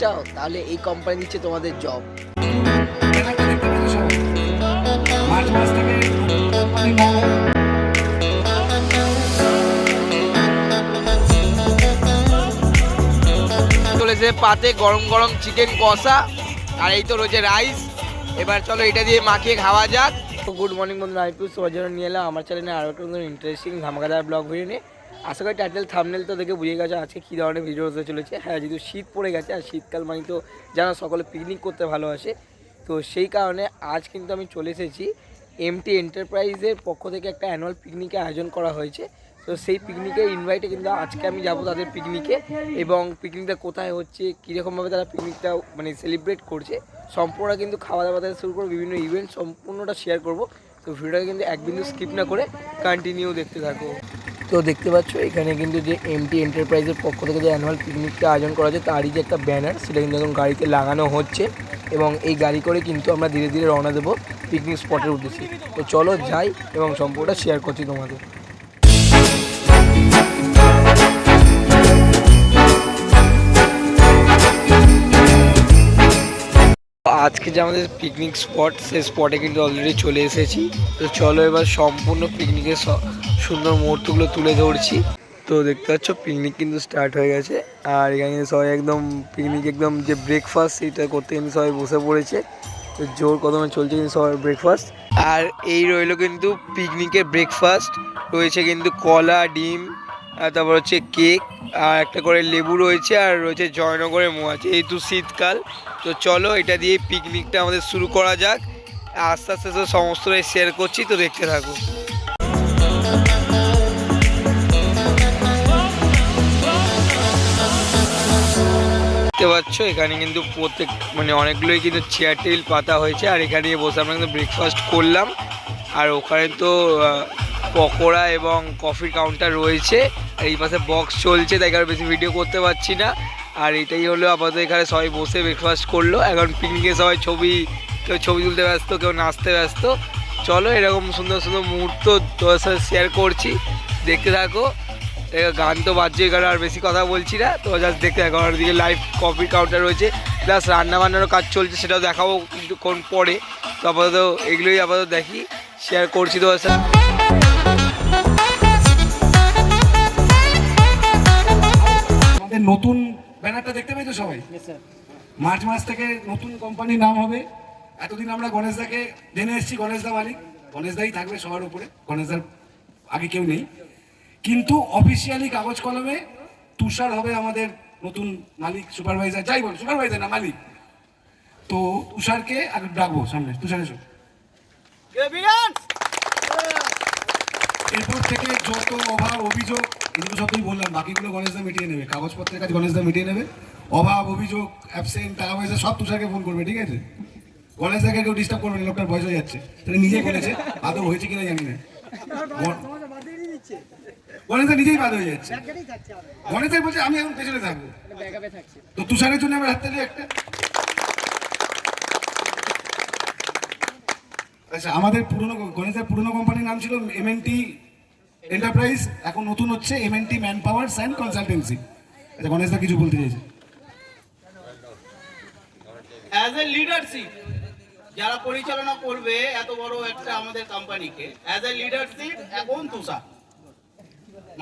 চাও, তাহলে এই কোম্পানি দিচ্ছে তোমাদের জব। চলেছে পাতে গরম গরম চিকেন কষা, আর এই তো রয়েছে রাইস এবার চলো এটা দিয়ে মাখিয়ে খাওয়া যাক। গুড মর্নিং বন্ধুরা, আমি পুষ সবার জন্য নিয়ে এলাম। আমার চ্যানেলে আরও একটা ইন্টারেস্টিং ধামাকাদার ব্লগ ভিডিও নিয়ে। আশা করি টাইটেল থামনেল তো দেখে বুঝে গেছে আজকে কী ধরনের ভিডিও হতে চলেছে। হ্যাঁ যেহেতু শীত পড়ে গেছে, আর শীতকাল মানে তো জানো সকলে পিকনিক করতে ভালোবাসে। তো সেই কারণে আজ কিন্তু আমি চলে এসেছি এমটি এন্টারপ্রাইজের পক্ষ থেকে একটা অ্যানুয়াল পিকনিকের আয়োজন করা হয়েছে। তো সেই পিকনিকের ইনভাইটে কিন্তু আজকে আমি যাব তাদের পিকনিকে এবং পিকনিকটা কোথায় হচ্ছে কীরকমভাবে তারা পিকনিকটা মানে সেলিব্রেট করছে, সম্পূর্ণ কিন্তু খাওয়া দাওয়া থেকে শুরু করে বিভিন্ন ইভেন্ট সম্পূর্ণটা শেয়ার করব। তো ভিডিওটা কিন্তু এক বিন্দু স্কিপ না করে কন্টিনিউ দেখতে থাকো। তো দেখতে পাচ্ছ, এখানে কিন্তু যে এমটি এন্টারপ্রাইজের পক্ষ থেকে যে অ্যানুয়াল পিকনিকটা আয়োজন করা হয়েছে তারই যে একটা ব্যানার সেটা কিন্তু এখন গাড়িতে লাগানো হচ্ছে এবং এই গাড়ি করে কিন্তু আমরা ধীরে ধীরে রওনা দেবো পিকনিক স্পটের উদ্দেশ্যে। তো চলো যাই এবং সম্পর্কটা শেয়ার করছি তোমাদের। আজকে যে আমাদের পিকনিক স্পট সেই স্পটে কিন্তু অলরেডি চলে এসেছি। তো চলো এবার সম্পূর্ণ পিকনিকের সুন্দর মুহূর্তগুলো তুলে ধরছি। তো দেখতে পাচ্ছ পিকনিক কিন্তু স্টার্ট হয়ে গেছে। আর এখানে সবাই একদম পিকনিক একদম যে ব্রেকফাস্ট সেইটা করতে কিন্তু সবাই বসে পড়েছে। তো জোর কদমে চলছে কিন্তু সবার ব্রেকফাস্ট আর এই রইল কিন্তু পিকনিকের ব্রেকফাস্ট রয়েছে কিন্তু কলা, ডিম, আর তারপর হচ্ছে কেক আর একটা করে লেবু রয়েছে আর রয়েছে জয়নগরের মোয়া যেহেতু শীতকাল। তো চলো, এটা দিয়ে পিকনিকটা আমাদের শুরু করা যাক। আস্তে আস্তে তো সমস্তটাই শেয়ার করছি, তো দেখতে থাকো। দেখতে পাচ্ছ, এখানে কিন্তু প্রত্যেক মানে অনেকগুলোই কিন্তু চেয়ার টেবিল পাতা হয়েছে। আর এখানে বসে আমরা কিন্তু ব্রেকফাস্ট করলাম। আর ওখানে তো পকোড়া এবং কফির কাউন্টার রয়েছে। এই পাশে বক্স চলছে, তাই কারণে বেশি ভিডিও করতে পারছি না। আর এটাই হলো আপাতত এখানে সবাই বসে ব্রেকফাস্ট করল। এখন পিকনিকে সবাই ছবি, কেউ ছবি তুলতে ব্যস্ত, কেউ নাচতে ব্যস্ত। চলো এরকম সুন্দর সুন্দর মুহূর্ত তোর সাথে শেয়ার করছি। দেখতে থাকো। গান তো বাজছে এখানে, আর বেশি কথা বলছি না। তো জাস্ট দেখতে থাকো। আর ওদিকে লাইভ কফি কাউন্টার রয়েছে। প্লাস রান্না বান্নারও কাজ চলছে, সেটাও দেখাবো কিছুক্ষণ পরে। তো আপাতত এগুলোই আপাতত দেখি শেয়ার করছি তোমার সাথে। নতুন ব্যানারটা দেখতে পেয়েছ সবাই? মার্চ মাস থেকে নতুন কোম্পানির নাম হবে। এতদিন আমরা গণেশদাকে জেনে এসেছি গণেশদা মালিক। গণেশদাই থাকবে সবার উপরে গণেশদার আগে কেউ নেই। কিন্তু অফিসিয়ালি কাগজ কলমে তুষার হবে আমাদের নতুন মালিক সুপারভাইজার যাই বল সুপারভাইজার না মালিক। তো তুষারকে আর ডাকবো সামনে তুষার এসো। এরপর থেকে যত অভাব অভিযোগ এগুলো সব তুমি বললাম বাকিগুলো গণেশদা মিটিয়ে নেবে কাগজপত্রের কাজ গণেশদা মিটিয়ে নেবে অভাব অভিযোগ অ্যাবসেন্ট টাকা পয়সা সব তুষারকে ফোন করবে ঠিক আছে? গণেশদাকে কেউ ডিস্টার্ব করবে না লোকটার বয়স হয়ে যাচ্ছে তাহলে নিজেই বলেছে আদৌ হয়েছে কিনা জানি না। গণেশদা নিজেই বাদ হয়ে যাচ্ছে। গণেশদা বলছে আমি এখন পেছনে থাকব। তো তুষারের জন্য আমার হাততালি একটা আচ্ছা আমাদের পুরনো গণেশের পুরনো কোম্পানির নাম ছিল এমএনটি এন্টারপ্রাইজ এখন নতুন হচ্ছে MNT manpower and consultancy আচ্ছা গণেশদা কিছু বলতে চাইছে। অ্যাজ এ লিডারশিপ যারা পরিচালনা করবে, এত বড় একটা আমাদের কোম্পানিকে অ্যাজ এ লিডারশিপ এখন তুষার।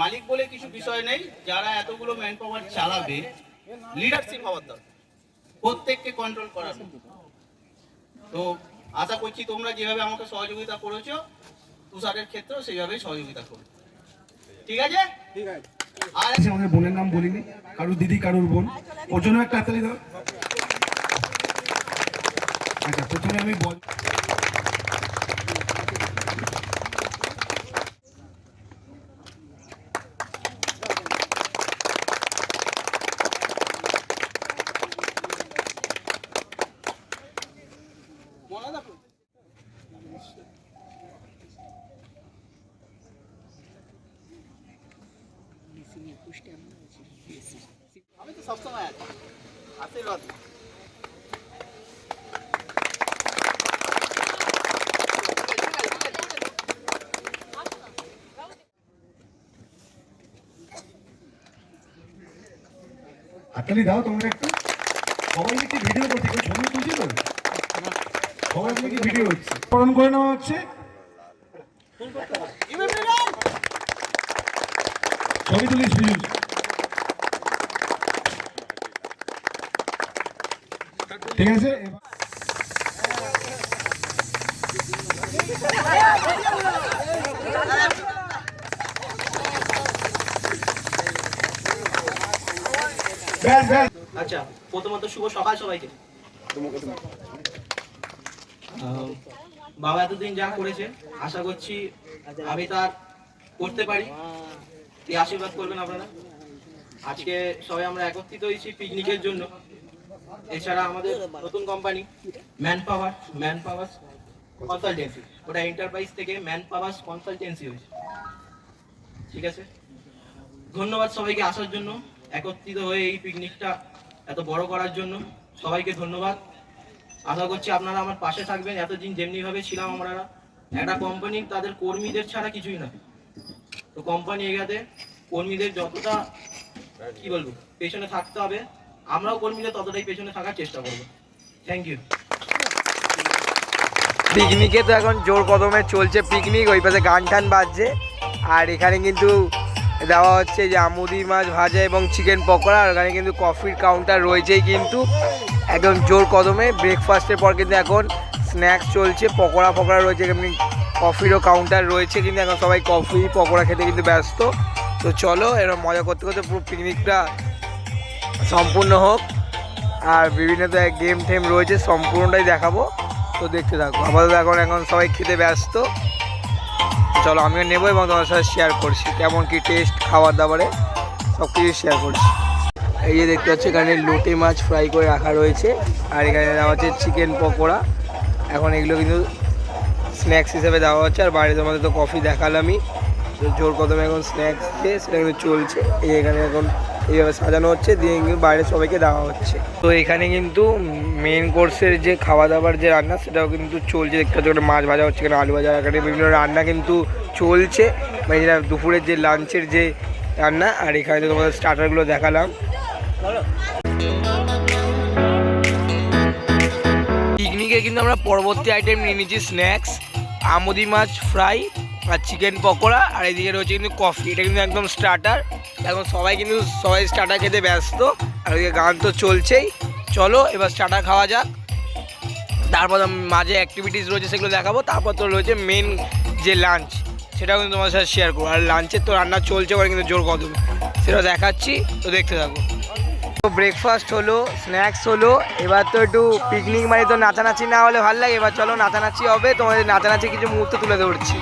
মালিক বলে কিছু বিষয় নেই, যারা এতগুলো ম্যান পাওয়ার চালাবে লিডারশিপ হওয়ার দরকার। প্রত্যেককে কন্ট্রোল করার। তো আশা করছি তোমরা যেভাবে আমাকে সহযোগিতা করেছ তুষারের ক্ষেত্রেও সেইভাবেই সহযোগিতা করবে। ঠিক আছে? আর আছে আমাদের বোনের নাম বলিনি। কারুর দিদি কারুর বোন। ওর জন্য একটা হাতালি দাও। আচ্ছা প্রথমে আমি বল আমি তো সবসময় আছি আশীর্বাদ। হাততালি দাও তোমরা একটু। সবাই দেখি ভিডিও করছে? কেউ ছবি তুলছে তো? সবাই দেখি ভিডিও হচ্ছে পালন করে নেওয়া হচ্ছে। ছবি তুলিস। ঠিক আছে? আচ্ছা শুভ সকাল সবাইকে। বাবা এতদিন যা করেছে, আশা করছি আমি তার করতে পারি। এই আশীর্বাদ করবেন আপনারা? আজকে সবাই আমরা একত্রিত হয়েছি পিকনিকের জন্য। এছাড়া আমাদের নতুন company manpower manpower consultancy ওটা এন্টারপ্রাইজ থেকে ম্যান পাওয়ার কনসালটেন্সি হয়েছে। ঠিক আছে? ধন্যবাদ সবাইকে আসার জন্য, একত্রিত হয়ে এই পিকনিকটা এত বড় করার জন্য। সবাইকে ধন্যবাদ। আশা করছি আপনারা আমার পাশে থাকবেন। এতদিন যেমনিভাবে ছিলাম আমরা। একটা কোম্পানি তাদের কর্মীদের ছাড়া কিছুই না। তো কোম্পানি এগাতে কর্মীদের যতটা, কি বলব, পেছনে থাকতে হবে। আমরাও কর্মীদের ততটাই পেছনে থাকার চেষ্টা করব। থ্যাংক ইউ পিকনিকে তো এখন জোর কদমে চলছে পিকনিক, ওই পাশে গান টান বাজছে। আর এখানে কিন্তু দেওয়া হচ্ছে যে আমুদি মাছ ভাজা এবং চিকেন পকোড়া, আর ওখানে কিন্তু কফির কাউন্টার রয়েছেই কিন্তু। একদম জোর কদমে ব্রেকফাস্টের পর কিন্তু এখন স্ন্যাক্স চলছে, পকোড়া পকোড়া রয়েছে, এমনি কফিরও কাউন্টার রয়েছে কিন্তু এখন সবাই কফি পকোড়া খেতে কিন্তু ব্যস্ত। তো চলো এরকম মজা করতে করতে পুরো পিকনিকটা সম্পূর্ণ হোক। আর বিভিন্ন গেম টেম রয়েছে, সম্পূর্ণটাই দেখাবো। তো দেখতে থাকো। আপাতত এখন এখন সবাই খেতে ব্যস্ত। চলো, আমিও নেব এবং তোমার সাথে শেয়ার করছি। কেমন কি টেস্ট খাবার দাবারে সব কিছু শেয়ার করছি। এই যে দেখতে পাচ্ছি, এখানে লোটে মাছ ফ্রাই করে রাখা রয়েছে। আর এখানে দেওয়া হচ্ছে চিকেন পকোড়া। এখন এগুলো কিন্তু স্ন্যাক্স হিসেবে দেওয়া হচ্ছে। আর বাইরে তোমাদের তো কফি দেখালামই। জোর কদমে এখন স্ন্যাক্স দিয়ে সেটা কিন্তু চলছে। এই এখানে এখন এইভাবে সাজানো হচ্ছে, দিয়ে কিন্তু বাইরে সবাইকে দেওয়া হচ্ছে। তো এখানে কিন্তু মেন কোর্সের যে খাওয়া দাওয়ার যে রান্না, সেটাও কিন্তু চলছে। দেখতে পাচ্ছি মাছ ভাজা হচ্ছে, এখানে আলু ভাজা, এখানে বিভিন্ন রান্না কিন্তু চলছে। মানে দুপুরের যে লাঞ্চের যে রান্না, আর এখানে তোমাদের স্টার্টারগুলো দেখালাম। পিকনিকে কিন্তু আমরা পরবর্তী আইটেম নিয়ে নিচ্ছি স্ন্যাক্স আমুদি মাছ ফ্রাই আর চিকেন পকোড়া, আর এদিকে রয়েছে কিন্তু কফি এটা কিন্তু একদম স্টার্টার এখন সবাই কিন্তু, সবাই স্টার্টার খেতে ব্যস্ত, আর ওইদিকে গান তো চলছেই। চলো, এবার স্টার্টার খাওয়া যাক। তারপর মাঝে অ্যাক্টিভিটিস রয়েছে সেগুলো দেখাবো, তারপর তো রয়েছে মেন যে লাঞ্চ সেটাও কিন্তু তোমার সাথে শেয়ার করব। আর লাঞ্চের তো রান্না চলছে ওখানে কিন্তু জোর কদম। সেটা দেখাচ্ছি, তো দেখতে থাকো। তো ব্রেকফাস্ট হলো স্ন্যাক্স হলো, এবার তো একটু পিকনিক মানে তো নাচানাচি না হলে ভালো লাগে, এবার চলো নাচানাচি হবে, তোমাদের নাচানাচি কিছু মুহূর্ত তুলে ধরছি।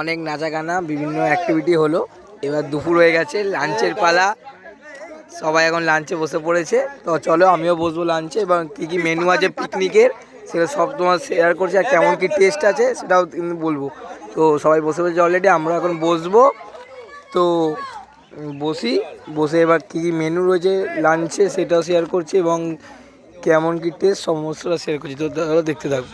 অনেক নাচা গানা বিভিন্ন অ্যাক্টিভিটি হলো। এবার দুপুর হয়ে গেছে লাঞ্চের পালা। সবাই এখন লাঞ্চে বসে পড়েছে। তো চলো আমিও বসবো লাঞ্চে এবং কী কী মেনু আছে পিকনিকের সেটা সব তোমার শেয়ার করছে আর কেমন কী টেস্ট আছে সেটাও বলব। তো সবাই বসে পড়েছে অলরেডি আমরা এখন বসবো। তো বসি, বসে এবার কী কী মেনু রয়েছে লাঞ্চে সেটাও শেয়ার করছি এবং কেমন কী টেস্ট সমস্তটা শেয়ার করছি। তো দেখতে থাকব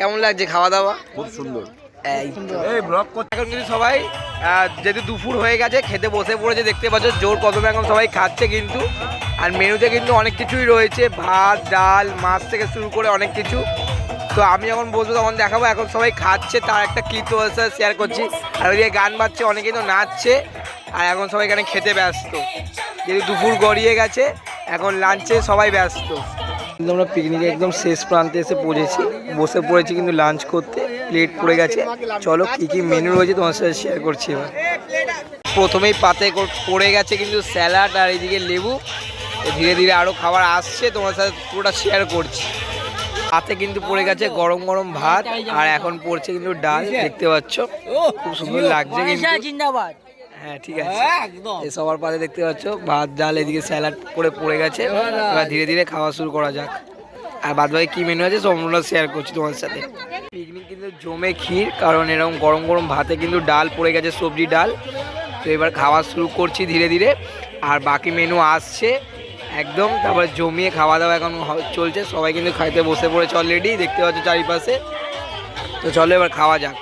কেমন লাগছে খাওয়া দাওয়া খুব সুন্দর। এই এই ব্লগ করতে এখন কিন্তু সবাই আহ, যেহেতু দুপুর হয়ে গেছে খেতে বসে পড়েছে দেখতে পাচ্ছ জোর কদমে এখন সবাই খাচ্ছে কিন্তু। আর মেনুতে কিন্তু অনেক কিছুই রয়েছে ভাত ডাল মাছ থেকে শুরু করে অনেক কিছু। তো আমি যখন বসবো তখন দেখাবো এখন সবাই খাচ্ছে তার একটা ক্লিপ তোমাদের সাথে শেয়ার করছি। আর ওইদিকে গান বাজছে অনেকেই তো নাচছে আর এখন সবাই এখানে খেতে ব্যস্ত। যেহেতু দুপুর গড়িয়ে গেছে এখন লাঞ্চে সবাই ব্যস্ত। কিন্তু আমরা পিকনিকে একদম শেষ প্রান্তে এসে পৌঁছেছি। বসে পড়েছি কিন্তু লাঞ্চ করতে। প্লেট পড়ে গেছে। চলো কি কি মেনু রয়েছে তোমার সাথে শেয়ার করছি এবার। প্রথমেই পাতে পড়ে গেছে কিন্তু স্যালাড আর এইদিকে লেবু। ধীরে ধীরে আরও খাবার আসছে তোমার সাথে পুরোটা শেয়ার করছি। হাতে কিন্তু পড়ে গেছে গরম গরম ভাত, আর এখন পড়ছে কিন্তু ডাল, দেখতে পাচ্ছ? খুব সুন্দর লাগছে কিন্তু। হ্যাঁ ঠিক আছে। এই সবার পাতে দেখতে পাচ্ছ ভাত ডাল এদিকে স্যালাড করে পড়ে গেছে। এবার ধীরে ধীরে খাওয়া শুরু করা যাক। আর বাদ বাকি কী মেনু আছে সম্পূর্ণ শেয়ার করছি তোমার সাথে। পিকনিক কিন্তু জমে ক্ষীর কারণ এরকম গরম গরম ভাতে কিন্তু ডাল পড়ে গেছে সবজি ডাল। তো এবার খাওয়া শুরু করছি ধীরে ধীরে। আর বাকি মেনু আসছে একদম। তারপর জমিয়ে খাওয়া দাওয়া এখন চলছে। সবাই কিন্তু খাইতে বসে পড়েছে অলরেডি দেখতে পাচ্ছ চারিপাশে। তো চলো এবার খাওয়া যাক।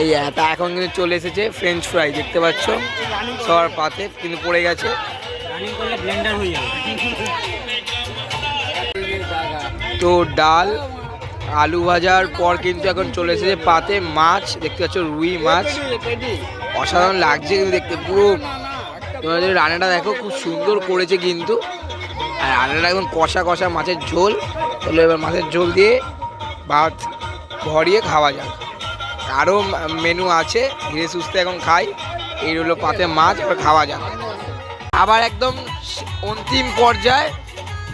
এই তা এখন কিন্তু চলে এসেছে ফ্রেঞ্চ ফ্রাই দেখতে পাচ্ছ? সবার পাতে কিন্তু পড়ে গেছে। তো ডাল আলু ভাজার পর কিন্তু এখন চলে এসেছে পাতে মাছ দেখতে পাচ্ছ রুই মাছ। অসাধারণ লাগছে কিন্তু দেখতে পুরো যদি রান্নাটা দেখো খুব সুন্দর করেছে কিন্তু। আর রান্নাটা একদম কষা কষা মাছের ঝোল। তাহলে এবার মাছের ঝোল দিয়ে ভাত ভরিয়ে খাওয়া যাক। আরও মেনু আছে, ধীরে সুস্থে এখন খাই। এই হলো পাতে মাছ, এবার খাওয়া যাক। আবার একদম অন্তিম পর্যায়ে।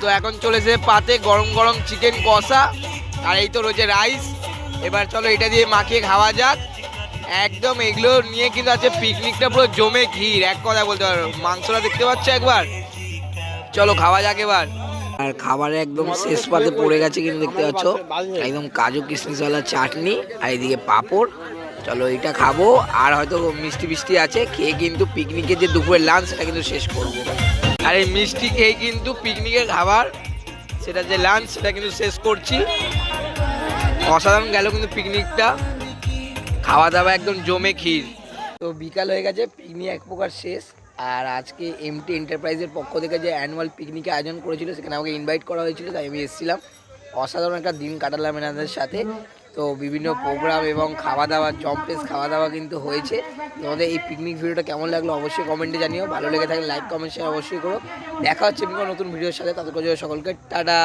তো এখন চলেছে পাতে গরম গরম চিকেন কষা। আর এই তো রয়েছে রাইস এবার চলো এটা দিয়ে মাখিয়ে খাওয়া যাক। একদম এগুলো নিয়ে কিন্তু আছে পিকনিকটা পুরো জমে ঘির এক কথা বলতে পারো, মাংসটা দেখতে পাচ্ছ একবার? চলো খাওয়া যাক এবার। আর খাবারে একদম শেষ পাতে পড়ে গেছে কিন্তু দেখতে পাচ্ছ। একদম কাজু কিশমিশওয়ালা চাটনি আর এদিকে পাঁপড়। চলো এটা খাব। আর হয়তো মিষ্টি মিষ্টি আছে। খেয়ে কিন্তু পিকনিকের যে দুপুরের লাঞ্চ সেটা কিন্তু শেষ করব। আর এই মিষ্টি খেয়ে কিন্তু পিকনিকের খাবার, সেটা যে লাঞ্চ সেটা কিন্তু শেষ করছি। অসাধারণ গেল কিন্তু পিকনিকটা। খাওয়া দাওয়া একদম জমে ক্ষীর। তো বিকাল হয়ে গেছে, পিকনিক এক প্রকার শেষ। আর আজকে এমটি এন্টারপ্রাইজের পক্ষ থেকে যে অ্যানুয়াল পিকনিকে আয়োজন করেছিল, সেখানে আমাকে ইনভাইট করা হয়েছিল, তাই আমি এসেছিলাম। অসাধারণ একটা দিন কাটালাম এনাদের সাথে। তো বিভিন্ন প্রোগ্রাম এবং খাওয়া দাওয়া জম্পেস খাওয়া দাওয়া কিন্তু হয়েছে। তোমাদের এই পিকনিক ভিডিওটা কেমন লাগল অবশ্যই কমেন্টে জানিও। ভালো লেগে থাকলে লাইক কমেন্ট শেয়ার অবশ্যই করো। দেখা হচ্ছে নতুন ভিডিওর সাথে। তাদের সকলকে টাটা।